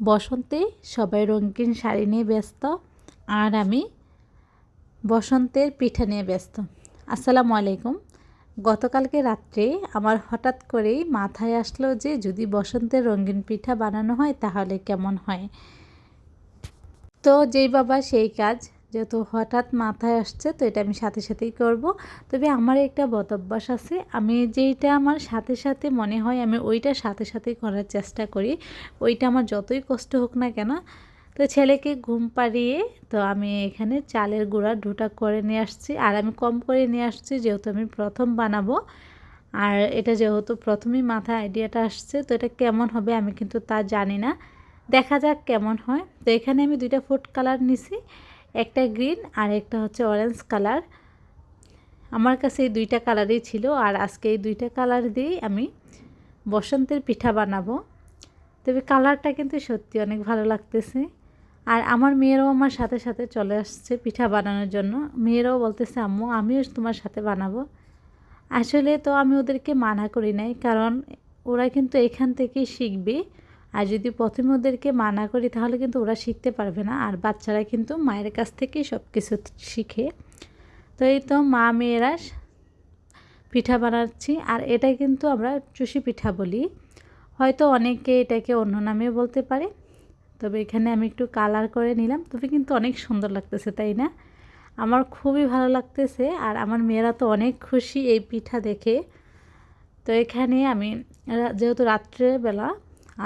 বসন্তে সবাই রঙিন শাড়ি নিয়ে ব্যস্ত, আর আমি বসন্তের পিঠা নিয়ে ব্যস্ত। আসসালামু আলাইকুম। গতকালকে রাত্রে আমার হঠাৎ করেই মাথায় আসলো যে যদি বসন্তের রঙিন পিঠা বানানো হয় তাহলে কেমন হয়? তো যেই বাবা সেই কাজ যেহেতু হঠাৎ মাথায় আসছে, তো এটা আমি সাথে সাথেই করব। তবে আমার একটা বদভ্যাস আছে। আমি যেইটা আমার সাথে সাথে মনে হয়, আমি ওইটা সাথে সাথেই করার চেষ্টা করি। ওইটা আমার যতই কষ্ট হোক না কেন। তো ছেলেকে ঘুম পাড়িয়ে, তো আমি এখানে চালের গুঁড়া ডুটা করে নিয়ে আসছি। আর আমি কম করে নিয়ে আসছি যেহেতু আমি প্রথম বানাবো। আর এটা যেহেতু প্রথমেই মাথায় আইডিয়াটা আসছে, তো এটা কেমন হবে আমি কিন্তু তা জানি না। দেখা যাক কেমন হয়। তো এখানে আমি দুইটা ফুড কালার নিছি। একটা গ্রিন আর একটা হচ্ছে অরেঞ্জ কালার আমার কাছে এই দুইটা কালারই ছিল আর আজকে এই দুইটা কালার দিয়েই আমি বসন্তের পিঠা বানাবো। তবে কালারটা কিন্তু সত্যি অনেক ভালো লাগতেছে। আর আমার মেয়েরাও আমার সাথে সাথে চলে আসছে পিঠা বানানোর জন্য। মেয়েরাও বলতেছে, আম্মু, আমিও তোমার সাথে বানাবো। আসলে তো আমি ওদেরকে মানা করি নাই, কারণ ওরা কিন্তু এখান থেকেই শিখবে। আর যদি প্রথমে ওদেরকে মানা করি, তাহলে কিন্তু ওরা শিখতে পারবে না। আর বাচ্চারা কিন্তু মায়ের কাছ থেকেই সব কিছু শিখে। তো এই তো মা মেয়েরা পিঠা বানাচ্ছি। আর এটা কিন্তু আমরা চুষি পিঠা বলি। হয়তো অনেকে এটাকে অন্য নামে বলতে পারে। তবে এখানে আমি একটু কালার করে নিলাম। তবে কিন্তু অনেক সুন্দর লাগতেছে, তাই না? আমার খুবই ভালো লাগতেছে। আর আমার মেয়েরা তো অনেক খুশি এই পিঠা দেখে। তো এখানে আমি যেহেতু রাত্রেবেলা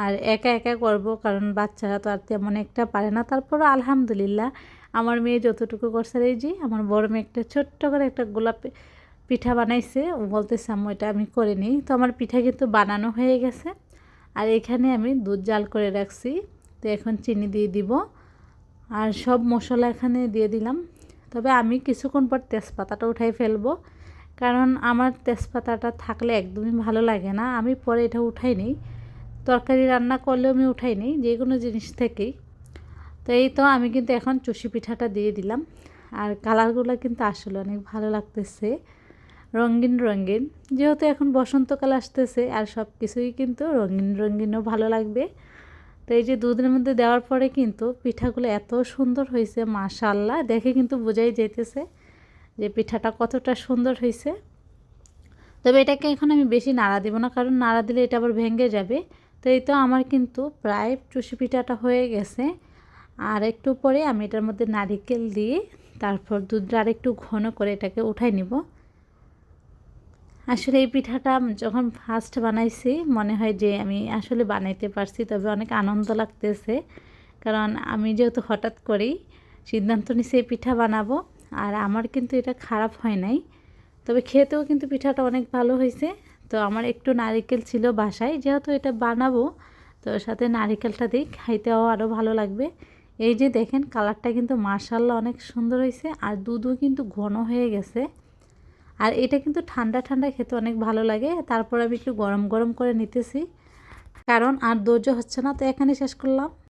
আর একা একা করব, কারণ বাচ্চারা তো আর তেমন একটা পারে না। তারপরও আলহামদুলিল্লাহ, আমার মেয়ে যতটুকু করছে এই যে আমার বড় মেয়ে একটা ছোট্ট করে একটা গোলাপ পিঠা বানাইছে। ও বলতেছে, আম্মু, এটা আমি করে নিই। তো আমার পিঠা কিন্তু বানানো হয়ে গেছে। আর এখানে আমি দুধ জাল করে রাখছি। তো এখন চিনি দিয়ে দিব। আর সব মশলা এখানে দিয়ে দিলাম। তবে আমি কিছুক্ষণ পর তেজপাতাটা উঠাই ফেলব। কারণ আমার তেজপাতাটা থাকলে একদমই ভালো লাগে না। আমি পরে এটা উঠাই নিই। তরকারি রান্না করলেও আমি উঠাই নিই যে কোনো জিনিস থেকেই। তো এই তো আমি কিন্তু এখন চষি পিঠাটা দিয়ে দিলাম। আর কালারগুলো কিন্তু আসলে অনেক ভালো লাগতেছে, রঙিন রঙিন। যেহেতু এখন বসন্তকাল আসতেছে, আর সব কিছুই কিন্তু রঙিন রঙিনও ভালো লাগবে। তো এই যে দুধের মধ্যে দেওয়ার পরে কিন্তু পিঠাগুলো এত সুন্দর হয়েছে মাশাল্লাহ দেখে কিন্তু বোঝাই যেতেছে যে পিঠাটা কতটা সুন্দর হয়েছে। তবে এটাকে এখন আমি বেশি নাড়া দেবো না, কারণ নাড়া দিলে এটা আবার ভেঙে যাবে। তো এই তো আমার কিন্তু প্রায় চুষি পিঠাটা হয়ে গেছে। আর একটু পরে আমি এটার মধ্যে নারিকেল দিয়ে তারপর দুধটা আর একটু ঘন করে এটাকে উঠাই নিব। আসলে এই পিঠাটা যখন ফার্স্ট বানাইছি, মনে হয় যে আমি আসলে বানাইতে পারছি, তবে অনেক আনন্দ লাগতেছে। কারণ আমি যেহেতু হঠাৎ করেই সিদ্ধান্ত নিছি এই পিঠা বানাবো, আর আমার কিন্তু এটা খারাপ হয় নাই। তবে খেতেও কিন্তু পিঠাটা অনেক ভালো হয়েছে। তো আমার একটু নারিকেল ছিল বাসায়, যেহেতু এটা বানাবো, তো সাথে নারিকেলটা দিই, খাইতেও আরও ভালো লাগবে। এই যে দেখেন, কালারটা কিন্তু মার্শাল্লাহ অনেক সুন্দর হয়েছে, আর দুধও কিন্তু ঘন হয়ে গেছে। আর এটা কিন্তু ঠান্ডা ঠান্ডা খেতে অনেক ভালো লাগে, তারপর আমি একটু গরম গরম করে নিতেছি। কারণ আর ধৈর্য হচ্ছে না, তো এখানে শেষ করলাম।